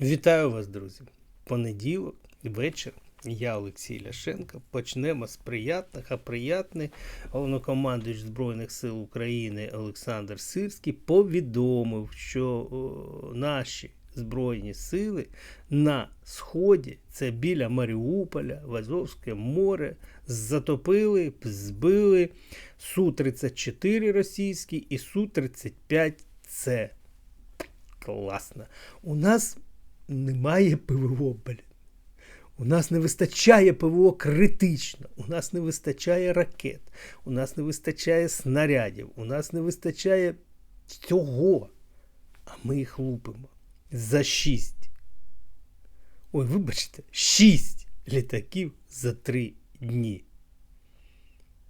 Вітаю вас, друзі! Понеділок, вечір. Я Олексій Ляшенко. Почнемо з приятних, а приятний головнокомандуючий Збройних сил України Олександр Сирський повідомив, що наші Збройні сили на сході, це біля Маріуполя, в Азовське море, затопили, збили Су-34 російський і Су-35С. Класно. У нас немає ПВО, блін. У нас не вистачає ПВО критично, у нас не вистачає ракет, у нас не вистачає снарядів, у нас не вистачає всього. А ми їх лупимо за шість. Ой, вибачте, шість літаків за три дні.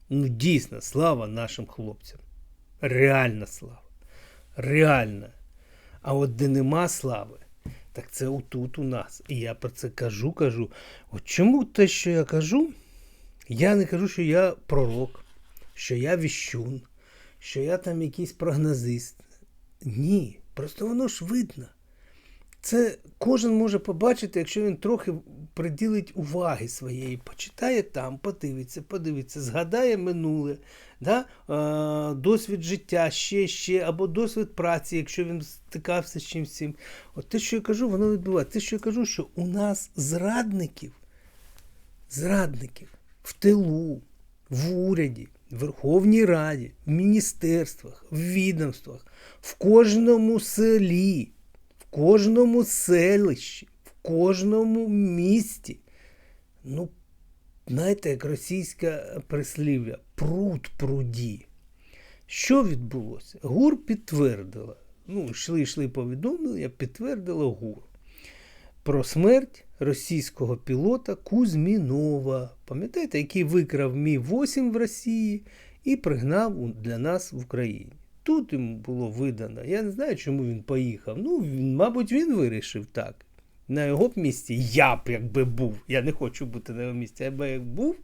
Ну, дійсно, слава нашим хлопцям. Реальна слава. Реальна. А от де нема слави, так це отут у нас. І я про це кажу, кажу. От чому те, що я кажу, я не кажу, що я пророк, що я віщун, що я там якийсь прогнозист. Ні, просто воно ж видно. Це кожен може побачити, якщо він трохи приділить уваги своєї, почитає там, подивиться, подивиться, згадає минуле, да? е, досвід життя, ще, ще, або досвід праці, якщо він стикався з чимось цим. От те, що я кажу, воно відбувається. Те, що я кажу, що у нас зрадників, зрадників в тилу, в уряді, в Верховній Раді, в міністерствах, в відомствах, в кожному селі в кожному селищі, в кожному місті. Ну, знаєте, як російське прислів'я, пруд пруді. Що відбулося? ГУР підтвердила. Ну, йшли, йшли повідомлення, підтвердила ГУР про смерть російського пілота Кузьмінова. Пам'ятаєте, який викрав Мі 8 в Росії і пригнав для нас в Україні. Тут йому було видано. Я не знаю, чому він поїхав. Ну, він, мабуть, він вирішив так. На його місці я б якби був. Я не хочу бути на його місці, я би як був,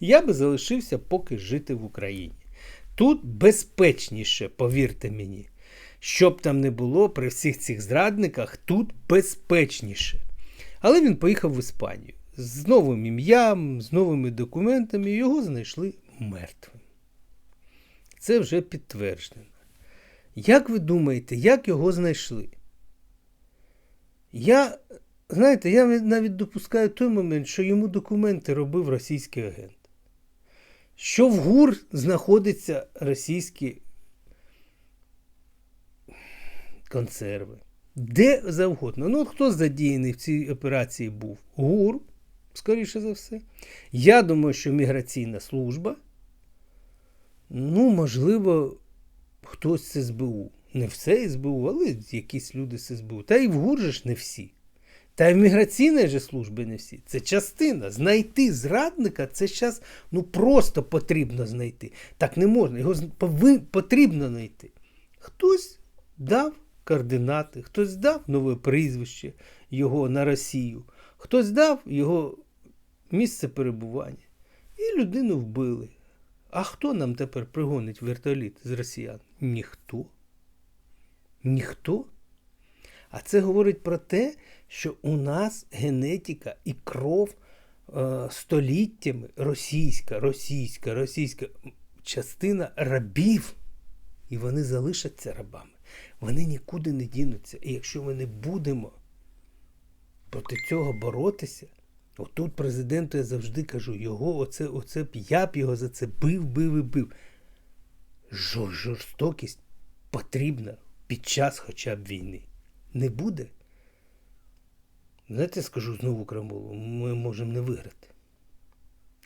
я би залишився поки жити в Україні. Тут безпечніше, повірте мені. Що б там не було при всіх цих зрадниках, тут безпечніше. Але він поїхав в Іспанію з новим ім'ям, з новими документами, його знайшли мертвим. Це вже підтверджено. Як ви думаєте, як його знайшли? Я, знаєте, я навіть допускаю той момент, що йому документи робив російський агент. Що в ГУР знаходяться російські консерви. Де завгодно. Ну, от хто задіяний в цій операції був? ГУР, скоріше за все. Я думаю, що міграційна служба. Ну, можливо, хтось з СБУ. Не все СБУ, але якісь люди з СБУ. Та і в ГУР же ж не всі. Та міграційній же службі не всі. Це частина. Знайти зрадника це зараз ну, просто потрібно знайти. Так не можна. Його потрібно знайти. Хтось дав координати, хтось дав нове прізвище його на Росію, хтось дав його місце перебування. І людину вбили. А хто нам тепер пригонить вертоліт з росіян? Ніхто. Ніхто. А це говорить про те, що у нас генетика і кров е, століттями російська, російська, російська частина рабів. І вони залишаться рабами. Вони нікуди не дінуться. І якщо ми не будемо проти цього боротися, Отут президенту я завжди кажу, його оце, оце я б його за це бив, бив і бив. Жор, жорстокість потрібна під час хоча б війни. Не буде. Знаєте, скажу знову крамолу, ми можемо не виграти.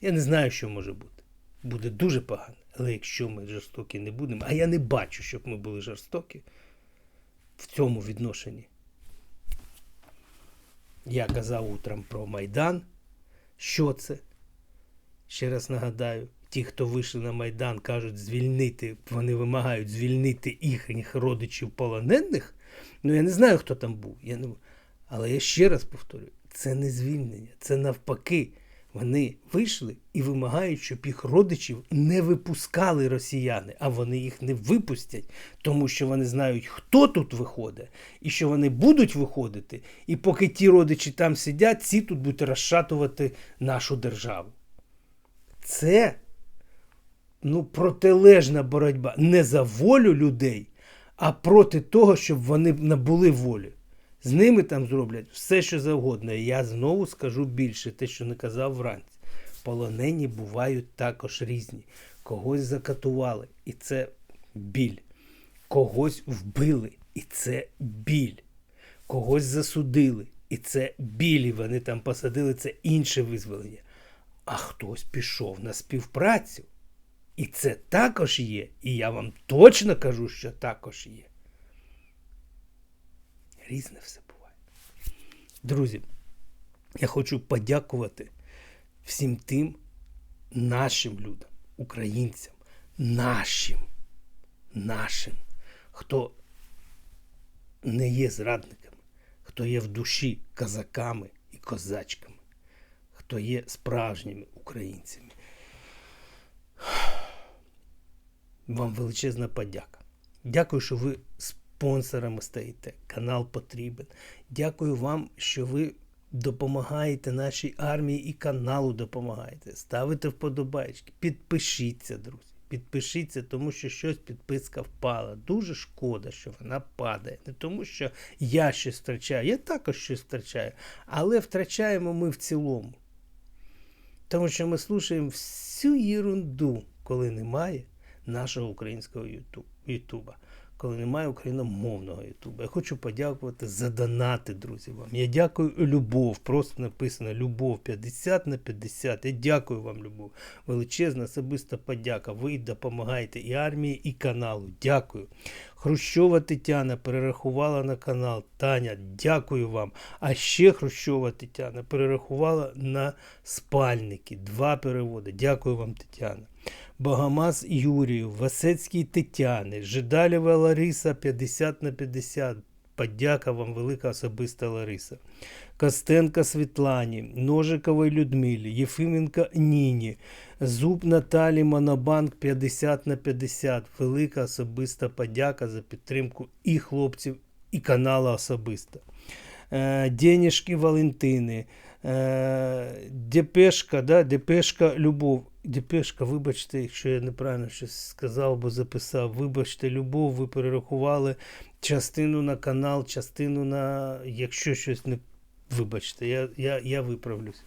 Я не знаю, що може бути. Буде дуже погано. Але якщо ми жорстокі не будемо, а я не бачу, щоб ми були жорстокі в цьому відношенні. Я казав утром про Майдан. Що це? Ще раз нагадаю, ті, хто вийшли на Майдан, кажуть звільнити, вони вимагають звільнити їхніх родичів полонених. Ну, я не знаю, хто там був. Я не... Але я ще раз повторюю, це не звільнення, це навпаки Вони вийшли і вимагають, щоб їх родичів не випускали росіяни, а вони їх не випустять, тому що вони знають, хто тут виходить, і що вони будуть виходити. І поки ті родичі там сидять, ці тут будуть розшатувати нашу державу. Це ну, протилежна боротьба не за волю людей, а проти того, щоб вони набули волі. З ними там зроблять все, що завгодно. Я знову скажу більше, те, що не казав вранці. Полонені бувають також різні. Когось закатували, і це біль. Когось вбили, і це біль. Когось засудили, і це біль. Вони там посадили це інше визволення. А хтось пішов на співпрацю. І це також є. І я вам точно кажу, що також є. Різне все буває. Друзі, я хочу подякувати всім тим нашим людям, українцям, нашим, нашим, хто не є зрадниками, хто є в душі козаками і козачками, хто є справжніми українцями. Вам величезна подяка. Дякую, що ви спонсорами стаєте. Канал потрібен. Дякую вам, що ви допомагаєте нашій армії і каналу допомагаєте. Ставите вподобайки. Підпишіться, друзі. Підпишіться, тому що щось підписка впала. Дуже шкода, що вона падає. Не тому, що я щось втрачаю. Я також щось втрачаю. Але втрачаємо ми в цілому. Тому що ми слушаємо всю ерунду, коли немає нашого українського Ютуба, коли немає україномовного Ютуба. Я хочу подякувати за донати, друзі, вам. Я дякую любов. Просто написано Любов 50 на 50. Я дякую вам, Любов. Величезна особиста подяка. Ви допомагаєте і армії, і каналу. Дякую. Хрущова Тетяна перерахувала на канал. Таня, дякую вам. А ще Хрущова Тетяна перерахувала на спальники. Два переводи. Дякую вам, Тетяна. Богомаз Юрію, Васецькій Тетяни, Жидалєва Лариса 50 на 50. Подяка вам, велика особиста Лариса. Костенка Світлані, Ножиковій Людмилі, Єфименко Ніні, Зуб Наталі Монобанк 50 на 50. Велика особиста подяка за підтримку і хлопців, і канала особисто. Е, Денішки Валентини, е, Депешка, да, Депешка Любов. Депешка, вибачте, якщо я неправильно щось сказав або записав. Вибачте, любов, ви перерахували частину на канал, частину на. Якщо щось не. Вибачте, я я, я виправлюсь.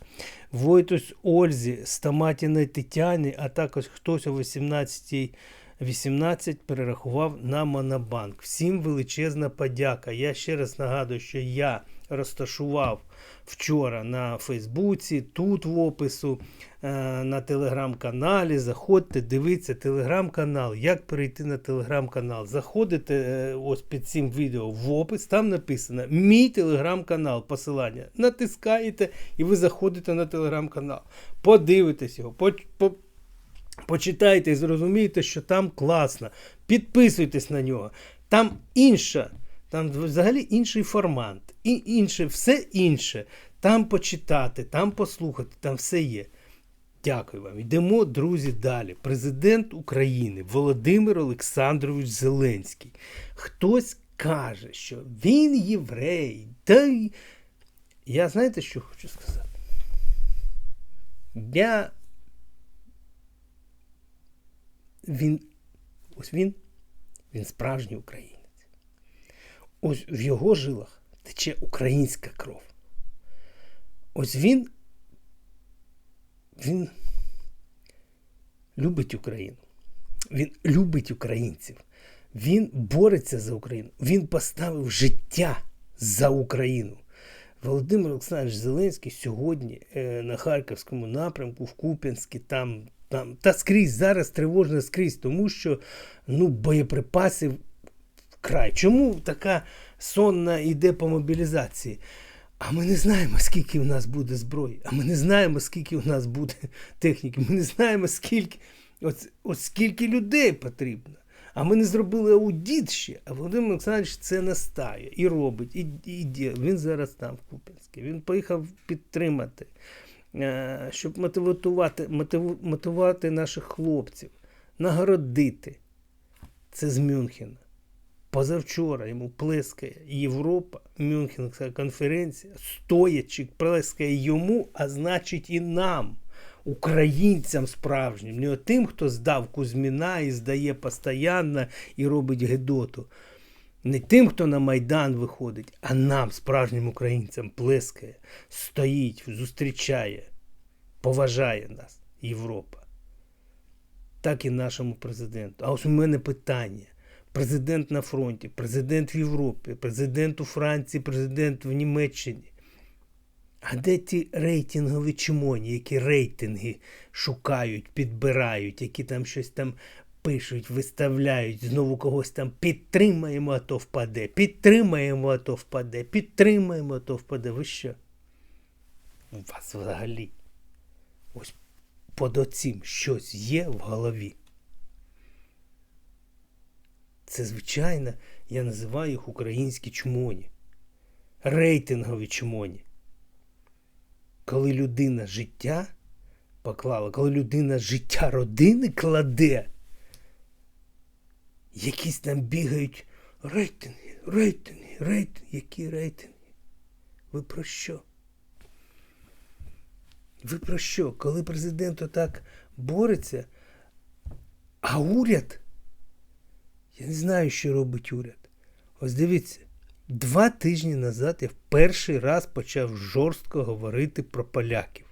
Войтусь Ользі, Стаматіної Тетяні, а також хтось о 18 18 перерахував на Монобанк. Всім величезна подяка. Я ще раз нагадую, що я розташував вчора на Фейсбуці, тут в опису, е, на телеграм-каналі. Заходьте, дивіться телеграм-канал. Як перейти на телеграм-канал? Заходите е, ось під цим відео в опис, там написано Мій телеграм-канал, посилання. Натискаєте і ви заходите на телеграм-канал. Подивитесь його. по, по Почитайте і зрозумієте, що там класно. Підписуйтесь на нього. Там інша, там взагалі інший формат, і інше, все інше. Там почитати, там послухати, там все є. Дякую вам. Йдемо, друзі, далі. Президент України Володимир Олександрович Зеленський. Хтось каже, що він єврей. Та й... Я знаєте, що хочу сказати? Я він ось він, він справжній українець. Ось в його жилах тече українська кров. Ось він, він любить Україну. Він любить українців. Він бореться за Україну. Він поставив життя за Україну. Володимир Олександрович Зеленський сьогодні е, на Харківському напрямку в Куп'янській, там там, Та скрізь зараз тривожно скрізь, тому що ну, боєприпасів край. Чому така сонна йде по мобілізації? А ми не знаємо, скільки у нас буде зброї, а ми не знаємо, скільки у нас буде техніки. Ми не знаємо, скільки от, от скільки людей потрібно. А ми не зробили аудіт ще. А Володимир Олександрович це настає і робить. І, і, і Він зараз там в Куп'янській. Він поїхав підтримати. е, щоб мотивувати, мотиву- мотивувати наших хлопців, нагородити. Це з Мюнхена. Позавчора йому плескає Європа, Мюнхенська конференція, стоячи, плескає йому, а значить і нам, українцям справжнім, не тим, хто здав Кузьміна і здає постійно і робить гедоту. Не тим, хто на Майдан виходить, а нам, справжнім українцям, плескає, стоїть, зустрічає, поважає нас, Європа. Так і нашому президенту. А ось у мене питання. Президент на фронті, президент в Європі, президент у Франції, президент в Німеччині. А де ті рейтингові чмоні, які рейтинги шукають, підбирають, які там щось там пишуть, виставляють, знову когось там підтримаємо, а то впаде, підтримаємо, а то впаде, підтримаємо, а то впаде. Ви що? У вас взагалі ось под оцім щось є в голові. Це, звичайно, я називаю їх українські чмоні. Рейтингові чмоні. Коли людина життя поклала, коли людина життя родини кладе, якісь там бігають рейтинги, рейтинги, рейтинги. Які рейтинги? Ви про що? Ви про що? Коли президент отак бореться, а уряд. Я не знаю, що робить уряд. Ось дивіться, два тижні назад я в перший раз почав жорстко говорити про поляків.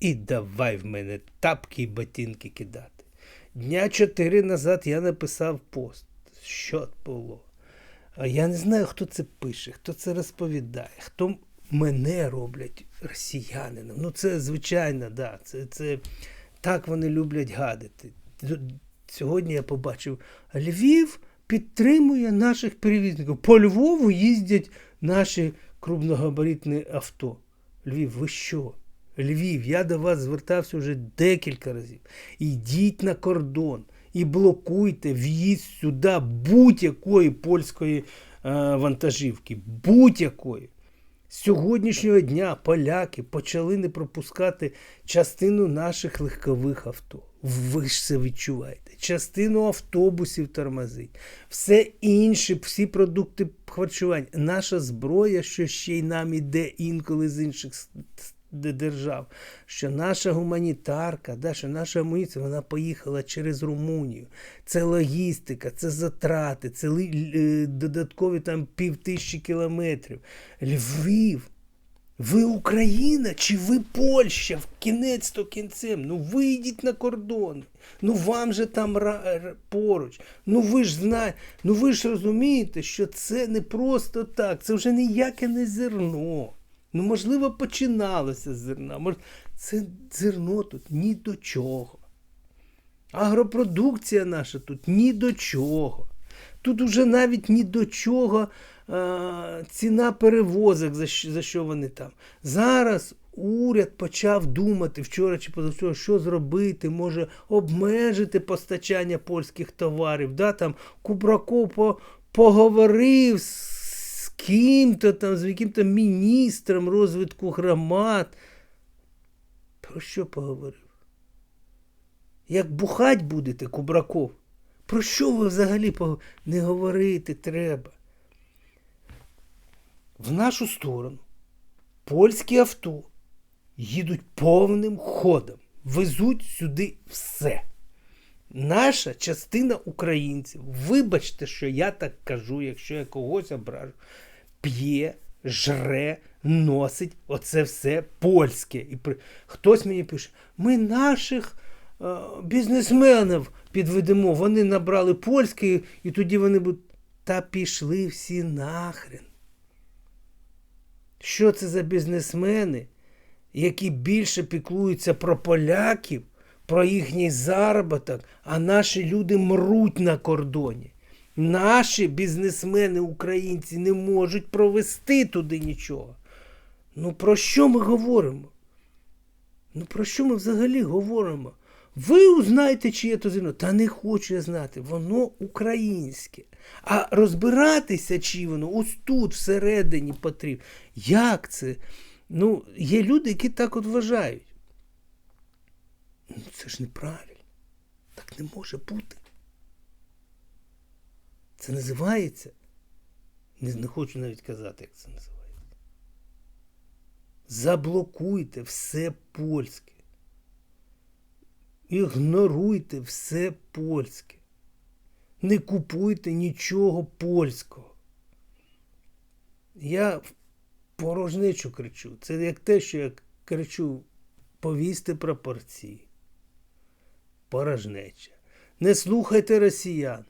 І давай в мене тапки і ботинки кидати. Дня чотири назад я написав пост. Що було? А я не знаю, хто це пише, хто це розповідає, хто мене роблять росіянином. Ну, це звичайно, да, це, це так вони люблять гадити. Сьогодні я побачив, Львів підтримує наших перевізників. По Львову їздять наші крупногабаритні авто. Львів, ви що? Львів, я до вас звертався вже декілька разів. Йдіть на кордон і блокуйте в'їзд сюди будь-якої польської е, вантажівки. Будь-якої. Сьогоднішнього дня поляки почали не пропускати частину наших легкових авто. Ви ж це відчуваєте. Частину автобусів тормозить, все інше, всі продукти харчування. Наша зброя, що ще й нам іде інколи з інших держав, що наша гуманітарка, да, що наша амуніція, вона поїхала через Румунію. Це логістика, це затрати, це е, додаткові там пів тисячі кілометрів. Львів. Ви Україна чи ви Польща? В кінець то кінцем. Ну вийдіть на кордон. Ну вам же там поруч. Ну ви ж знаєте, ну ви ж розумієте, що це не просто так, це вже ніяке не зерно. Ну, можливо, починалося з зерна. Це зерно тут ні до чого. Агропродукція наша тут ні до чого. Тут уже навіть ні до чого а, ціна перевозок, за що, за що вони там. Зараз уряд почав думати вчора чи позавчора, що зробити, може обмежити постачання польських товарів. Да, там Кубраков по, поговорив з ким-то там, з яким-то міністром розвитку громад. Про що поговорив? Як бухать будете, Кубраков? Про що ви взагалі не говорити треба? В нашу сторону польські авто їдуть повним ходом, везуть сюди все. Наша частина українців, вибачте, що я так кажу, якщо я когось ображу, п'є, жре, носить оце все польське. І при... Хтось мені пише, ми наших е, бізнесменів підведемо, вони набрали польське, і тоді вони будуть. Та пішли всі нахрен. Що це за бізнесмени, які більше піклуються про поляків, про їхній заробіток, а наші люди мруть на кордоні. Наші бізнесмени, українці, не можуть провести туди нічого. Ну про що ми говоримо? Ну про що ми взагалі говоримо? Ви узнаєте, чиє то зерно. Та не хочу я знати, воно українське. А розбиратися, чи воно ось тут всередині потрібно. Як це? Ну, є люди, які так от вважають. Ну, це ж неправильно. Так не може бути. Це називається. Не, не хочу навіть казати, як це називається. Заблокуйте все польське. Ігноруйте все польське. Не купуйте нічого польського. Я порожнечу кричу. Це як те, що я кричу повісти прапорці. Порожнеча. Не слухайте росіян.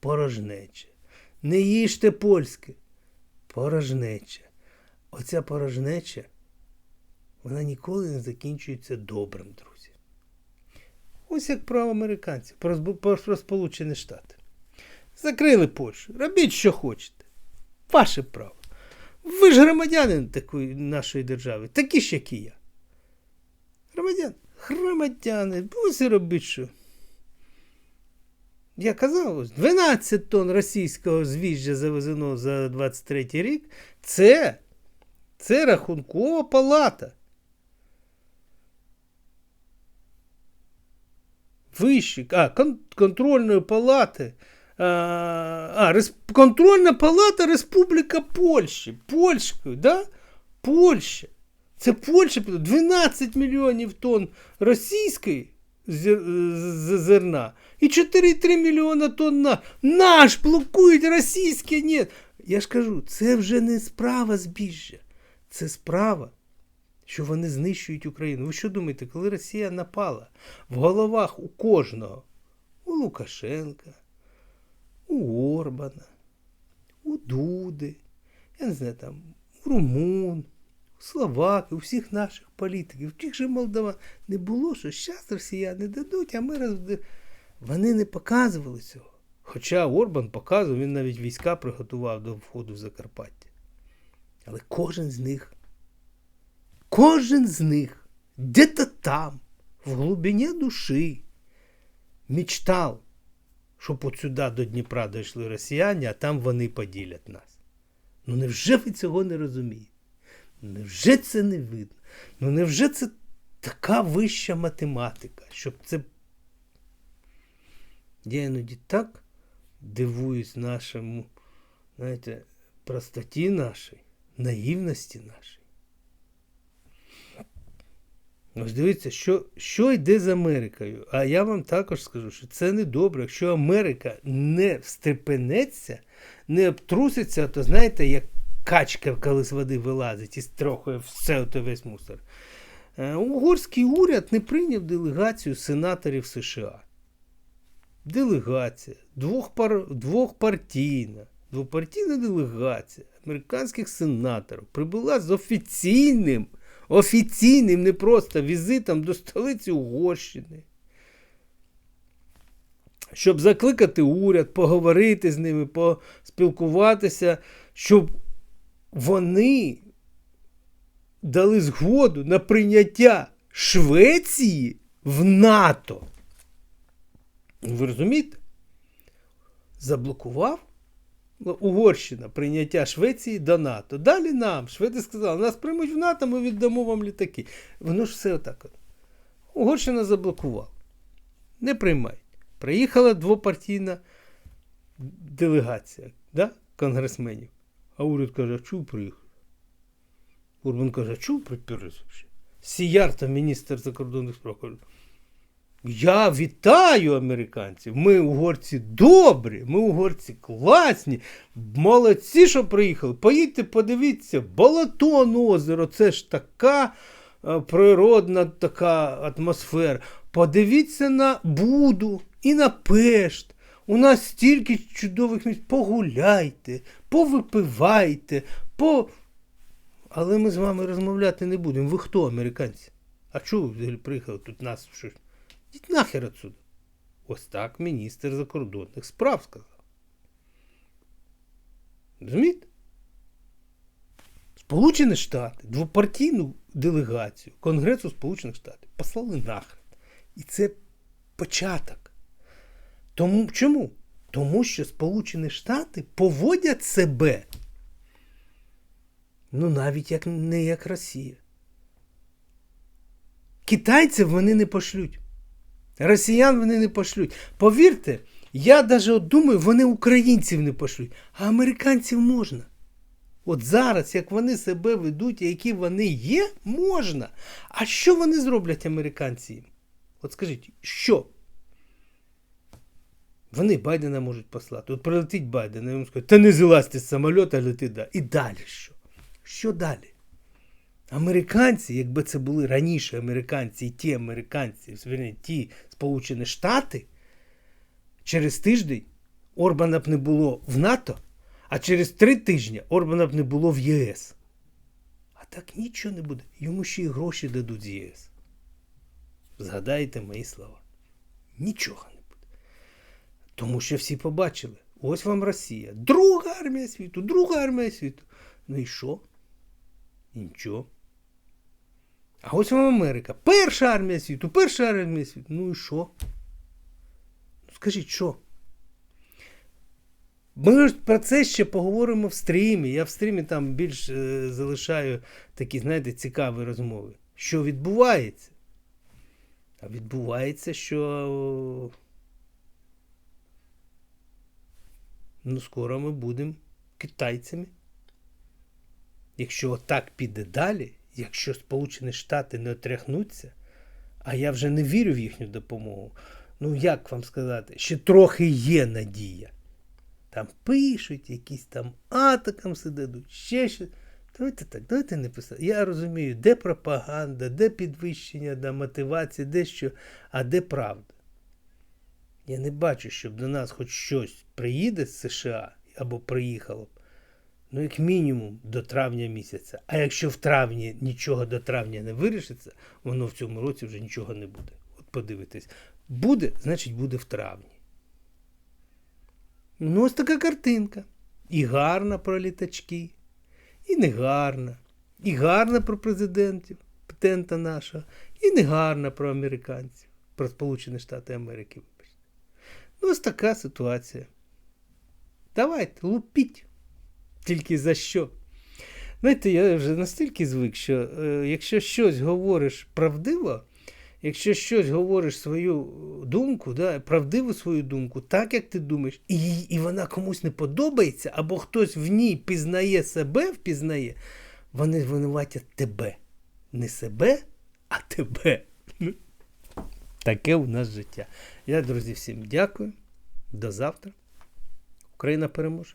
Порожнеча. Не їжте польське. Порожнеча. Оця порожнеча, вона ніколи не закінчується добрим, друзі. Ось як про американців, про Сполучені Штати. Закрили Польщу. Робіть, що хочете. Ваше право. Ви ж громадянин такої нашої держави, такі ж, як і я. Громадян, громадяни, ось і робіть що. Я казав, 12 тонн російського звіжжя завезено за 23 рік. Це, це рахункова палата. Вищий, а, кон, контрольної палати. А, а контрольна палата Республіка Польщі. Польської, да? Польща. Це Польща 12 мільйонів тонн російської зерна і 4,3 мільйона тонн на наш блокують російське ні. Я ж кажу, це вже не справа збіжжя. Це справа, що вони знищують Україну. Ви що думаєте, коли Росія напала в головах у кожного, у Лукашенка, у Орбана, у Дуди, я не знаю, там, у Румун, у Словаки, у всіх наших політиків, тих же Молдова не було, що зараз росіяни дадуть, а ми роз... Вони не показували цього. Хоча Орбан показував, він навіть війська приготував до входу в Закарпаття. Але кожен з них, кожен з них, де-то там, в глибині душі, мечтав, щоб от сюди до Дніпра дійшли росіяни, а там вони поділять нас. Ну невже ви цього не розумієте? Невже це не видно? Ну невже це така вища математика, щоб це. Я іноді так дивуюсь нашому, знаєте, простоті нашій, наївності нашій. Ось дивіться, що, що йде з Америкою. А я вам також скажу, що це не добре. Якщо Америка не встрепенеться, не обтруситься, то знаєте, як качка, коли з води вилазить і строхує все ото весь мусор. Е, Угорський уряд не прийняв делегацію сенаторів США. Делегація, двохпар... двохпартійна, двопартійна делегація американських сенаторів прибула з офіційним, офіційним, не просто візитом до столиці Угорщини. Щоб закликати уряд, поговорити з ними, поспілкуватися, щоб вони дали згоду на прийняття Швеції в НАТО. Ви розумієте? Заблокував Угорщина прийняття Швеції до НАТО. Далі нам. Шведи сказали, нас приймуть в НАТО, ми віддамо вам літаки. Воно ж все отак. Угорщина заблокувала. Не приймають. Приїхала двопартійна делегація да? конгресменів. А уряд каже, а чого приїхав? Урбан каже, а чого приперлися? Сіяр, там міністр закордонних справ, каже, я вітаю американців. Ми угорці добрі, ми угорці класні, молодці, що приїхали. Поїдьте, подивіться, Балатон озеро, це ж така е, природна така атмосфера. Подивіться на Буду і на Пешт. У нас стільки чудових місць. Погуляйте, повипивайте, по. Але ми з вами розмовляти не будемо. Ви хто, американці? А чого ви взагалі приїхали тут нас щось? Йдіть нахер отсюди. Ось так міністр закордонних справ сказав. Розумієте? Сполучені Штати, двопартійну делегацію Конгресу Сполучених Штатів послали нахрен. І це початок. Тому чому? Тому що Сполучені Штати поводять себе Ну, навіть як не як Росія. Китайців вони не пошлють. Росіян вони не пошлють. Повірте, я навіть думаю, вони українців не пошлють, а американців можна. От зараз, як вони себе ведуть, які вони є, можна. А що вони зроблять американці? От скажіть, що? Вони Байдена можуть послати. От прилетить Байден, і йому скажуть, та не зилазьте з самоліта, лети да. І далі що? Що далі? Американці, якби це були раніше американці і ті американці, верні, ті Сполучені Штати, через тиждень Орбана б не було в НАТО, а через три тижні Орбана б не було в ЄС. А так нічого не буде. Йому ще й гроші дадуть з ЄС. Згадайте мої слова. Нічого не. Тому що всі побачили. Ось вам Росія. Друга армія світу, друга армія світу. Ну і що? І нічого. А ось вам Америка. Перша армія світу, перша армія світу. Ну і що? Ну скажіть, що? Ми про це ще поговоримо в стрімі. Я в стрімі там більш е, залишаю такі, знаєте, цікаві розмови. Що відбувається? А відбувається, що. Ну, скоро ми будемо китайцями. Якщо так піде далі, якщо Сполучені Штати не отряхнуться, а я вже не вірю в їхню допомогу. Ну, як вам сказати, ще трохи є надія. Там пишуть, якісь там атакамси дадуть, ще щось. Давайте так, давайте не писати. Я розумію, де пропаганда, де підвищення, де мотивація, де що, а де правда. Я не бачу, щоб до нас хоч щось приїде з США або приїхало б. Ну, як мінімум, до травня місяця. А якщо в травні нічого до травня не вирішиться, воно в цьому році вже нічого не буде. От подивитись. Буде, значить буде в травні. Ну, ось така картинка. І гарна про літачки, і не гарна. І гарна про президентів, патента нашого, і не гарна про американців, про Сполучені Штати Америки. Ну, ось така ситуація. Давайте, лупіть. Тільки за що? Знаєте, я вже настільки звик, що е, якщо щось говориш правдиво, якщо щось говориш свою думку, да, правдиву свою думку, так як ти думаєш, і, і вона комусь не подобається, або хтось в ній пізнає себе, впізнає, вони винуватять тебе. Не себе, а тебе. Ну, Таке у нас життя. Я, друзі, всім дякую. До завтра. Україна переможе.